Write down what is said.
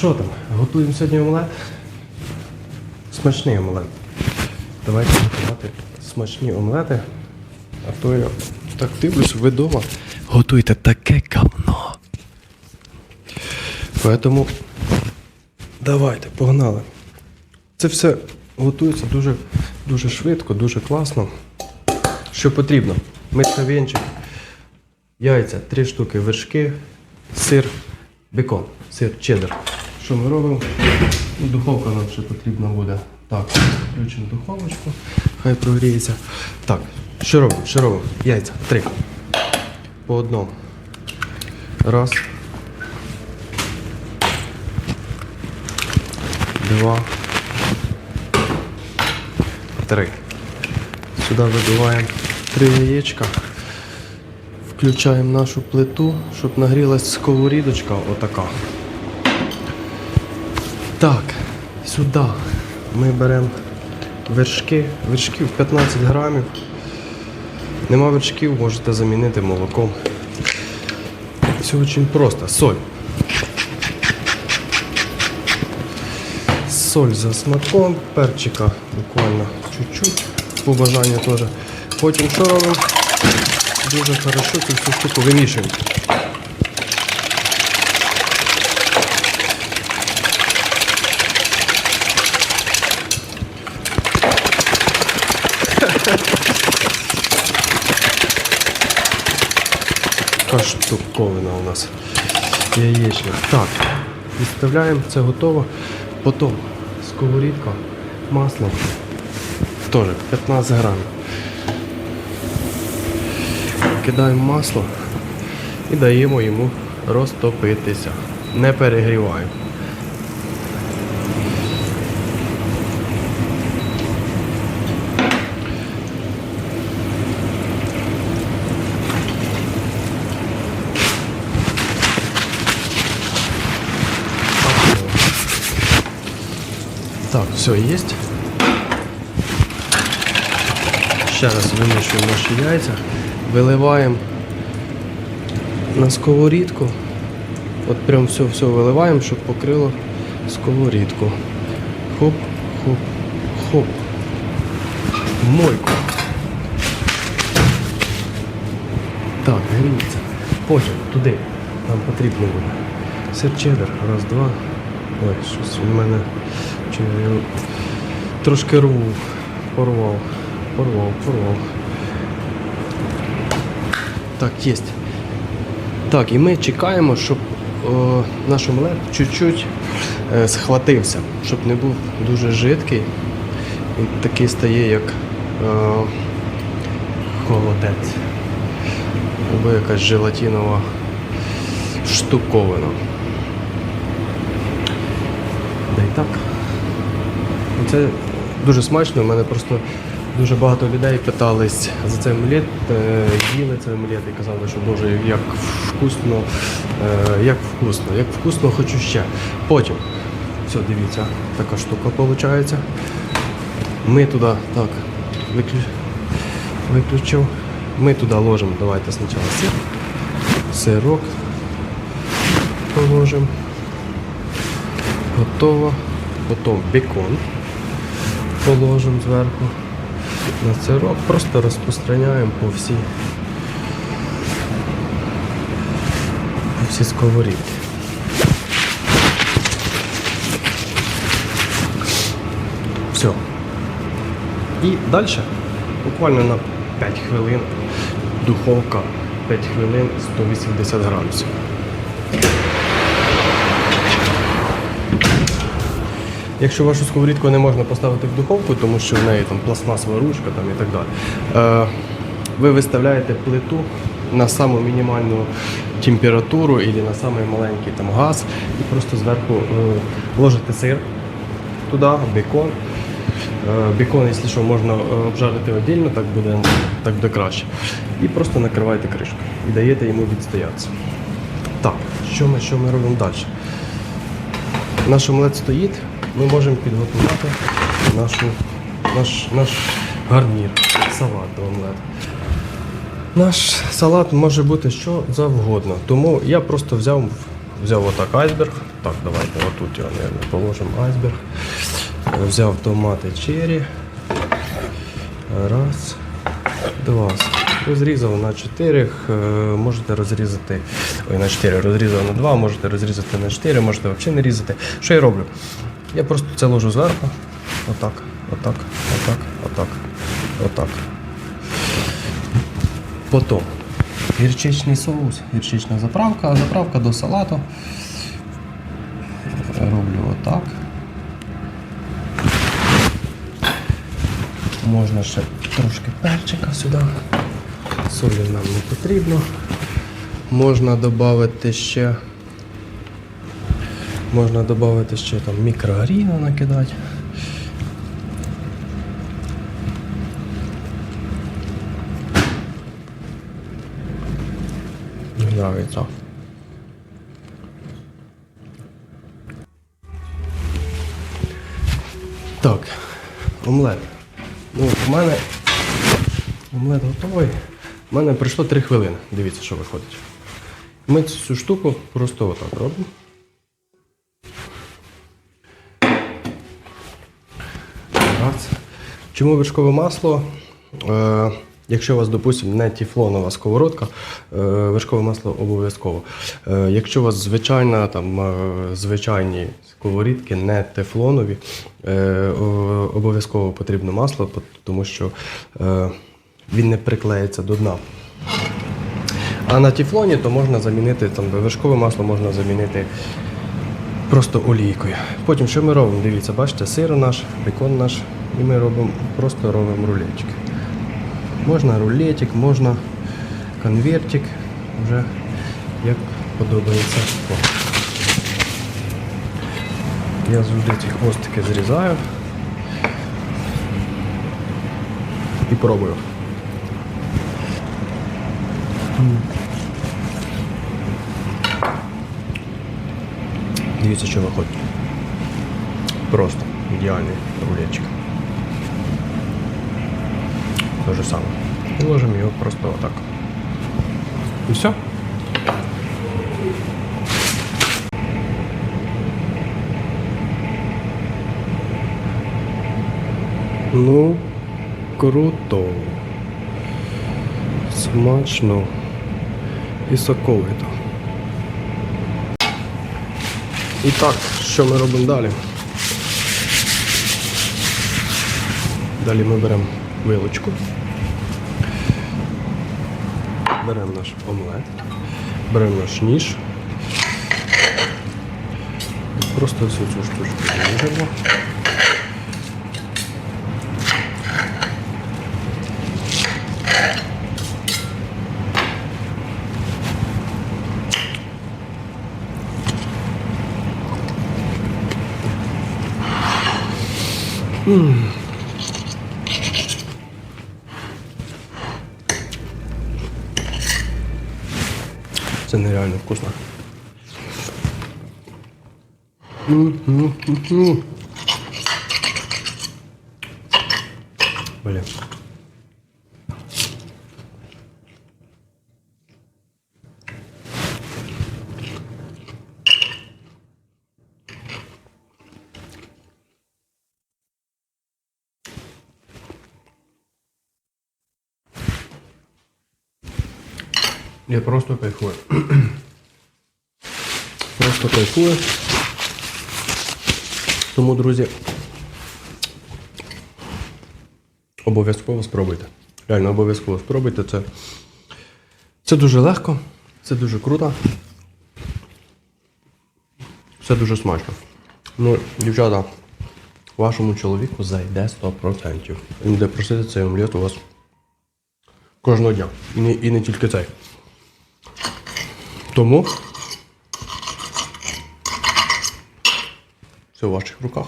Що там? Готуємо сьогодні омлет? Смачний омлет. Давайте готувати смачні омлети. А то я так дивлюсь, ви вдома готуєте таке говно. Поэтому давайте, погнали. Це все готується дуже, дуже швидко, дуже класно. Що потрібно? Митка вінчик, яйця, три штуки, вершки, сир, бекон, сир, чеддер. Що ми робимо? Ну, Духовка нам ще потрібна буде. Так, включимо духовочку, хай прогріється. Так, що робимо? Що робимо? Яйця. Три. По одному. Раз. Два. Три. Сюди вибиваємо три яєчка. Включаємо нашу плиту, щоб нагрілась сковорідочка отака. Так, сюди ми беремо вершки. Вершків 15 грамів. Нема вершків, можете замінити молоком. Все дуже просто. Соль. Соль за смаком, перчика буквально чуть-чуть, по бажанню теж. Потім що робимо? Дуже хорошо цю всю штуку вимішуємо. Така штуковина у нас яєчня. Так, відставляємо, це готово. Потім сковорідка, масло. Теж 15 грамів. Кидаємо масло і даємо йому розтопитися. Не перегріваємо. Так, все есть. Ще раз вимішуємо наші яйця, виливаємо на сковорідку. От прям все все виливаємо, щоб покрило сковорідку. Хоп, хоп, хоп. Мойку. Так, гріється. Потім туди нам потрібно буде. Сир чеддер. Раз, два. Ой, щось він мене трошки рву. Порвав. Порвав, порвав. Так, є. Так, і ми чекаємо, щоб о, наш омлет чуть-чуть е, схватився, щоб не був дуже жидкий. Він такий стає, як е, холодець. Або якась желатинова штуковина. Да і так. Це дуже смачно. У мене просто дуже багато людей питались за цей омлет, е, їли цей омлет і казали, що Боже, як вкусно, е, як вкусно, як вкусно хочу ще. Потім, все, дивіться, така штука виходить. Ми туди, так, виключ, виключив. Ми туди ложимо, давайте спочатку сир, сирок положимо. Готово. Потім бекон положимо зверху на сирок, просто розпространяємо по всій по всій сковорідці. Все. І далі, буквально на 5 хвилин, духовка 5 хвилин 180 градусів. Якщо вашу сковорідку не можна поставити в духовку, тому що в неї там пластмасова ручка там, і так далі, е, ви виставляєте плиту на саму мінімальну температуру або на самий маленький там, газ і просто зверху е, ложите сир туди, бекон. Е, Бекон, якщо що, можна е, обжарити віддільно, так буде, так буде краще. І просто накриваєте кришкою і даєте йому відстоятися. Так, що ми, що ми робимо далі? Наш омлет стоїть, ми можемо підготувати нашу, наш, наш гарнір, салат до омлету. Наш салат може бути що завгодно, тому я просто взяв взяв отак айсберг. Так, давайте отут його наверное, положимо айсберг. Е, Взяв томати черрі. Раз, два. Розрізав на 4, можете розрізати. Ой, на 4 розрізав на 2, можете розрізати на 4, можете взагалі не різати. Що я роблю? Я просто це ложу зверху. Отак, отак, отак, отак, отак. Потім гірчичний соус, гірчична заправка, заправка до салату. Роблю отак. Можна ще трошки перчика сюди. Солі нам не потрібно. Можна додати ще. Можна додати ще там мікрогріна накидати. Нравится. Так, омлет. Ну, в мене омлет готовий. У мене пройшло 3 хвилини. Дивіться, що виходить. Ми цю штуку просто отак робимо. Раз. Чому вершкове масло? Е, якщо у вас, допустимо, не тефлонова сковородка, е, вершкове масло обов'язково. Е, якщо у вас звичайна, там, е, звичайні сковорідки, не тефлонові, обов'язково потрібно масло, тому що він не приклеїться до дна. А на тефлоні то можна замінити там вершкове масло можна замінити просто олійкою. Потім що ми робимо? Дивіться, бачите, сир наш, бекон наш, і ми робимо, просто робимо рулетик. Можна рулетик, можна конвертик, вже як подобається. О. Я завжди ці хвостики зрізаю і пробую. Дивіться, що виходить. Просто ідеальний рулетчик. Те же саме. І ложимо його просто отак. І все. Ну, круто. Смачно і соковито. І так, що ми робимо далі? Далі ми беремо вилочку, беремо наш омлет, беремо наш ніж. Просто всю цю штучку ріжемо. Це нереально вкусно. Блін. Я просто кайфую. Просто кайфую. Тому, друзі, обов'язково спробуйте. Реально обов'язково спробуйте це. Це дуже легко, це дуже круто. Це дуже смачно. Ну, дівчата, вашому чоловіку зайде 100%. Він буде просити цей омлет у вас кожного дня. І не, і не тільки цей. Тому це в ваших руках.